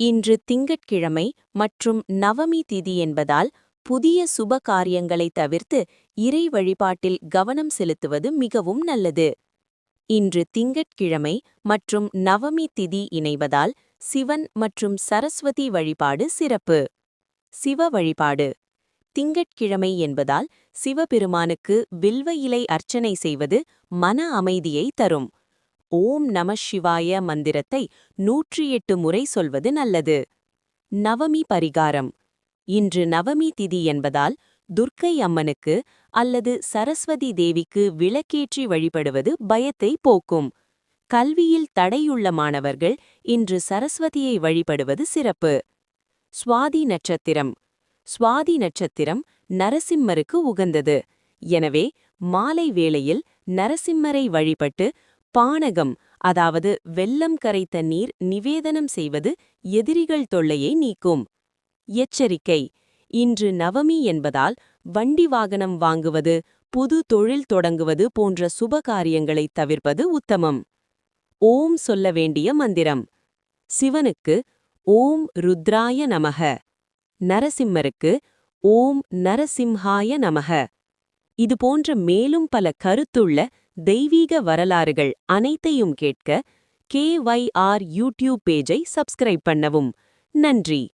இன்று திங்கட்கிழமை மற்றும் நவமி திதி என்பதால் புதிய சுப காரியங்களை தவிர்த்து இறை வழிபாட்டில் கவனம் செலுத்துவது மிகவும் நல்லது. இன்று திங்கட்கிழமை மற்றும் நவமி திதி இணைவதால் சிவன் மற்றும் சரஸ்வதி வழிபாடு சிறப்பு. சிவ வழிபாடு. திங்கட்கிழமை என்பதால் சிவபெருமானுக்கு வில்வ இலை அர்ச்சனை செய்வது மன அமைதியை தரும். ஓம் நம சிவாய மந்திரத்தை நூற்றி எட்டு முறை சொல்வது நல்லது. நவமி பரிகாரம். இன்று நவமி திதி என்பதால் துர்க்கை அம்மனுக்கு அல்லது சரஸ்வதி தேவிக்கு விளக்கேற்றி வழிபடுவது பயத்தை போக்கும். கல்வியில் தடையுள்ள மாணவர்கள் இன்று சரஸ்வதியை வழிபடுவது சிறப்பு. சுவாதி நட்சத்திரம். சுவாதி நட்சத்திரம் நரசிம்மருக்கு உகந்தது. எனவே மாலை வேளையில் நரசிம்மரை வழிபட்டு பானகம் அதாவது வெல்லம் கரைத்த நீர் நிவேதனம் செய்வது எதிரிகள் தொல்லையை நீக்கும். எச்சரிக்கை இன்று நவமி என்பதால் வண்டி வாகனம் வாங்குவது புது தொழில் தொடங்குவது போன்ற சுப காரியங்களை தவிர்ப்பது உத்தமம். ஓம் சொல்ல வேண்டிய மந்திரம். சிவனுக்கு ஓம் ருத்ராய நமக. நரசிம்மருக்கு ஓம் நரசிம்ஹாய நமக. இது போன்ற மேலும் பல கருத்துள்ள தெய்வீக வரலாறுகள் அனைத்தையும் கேட்க கேஒய்ஆர் யூடியூப் பேஜை சப்ஸ்கிரைப் பண்ணவும். நன்றி.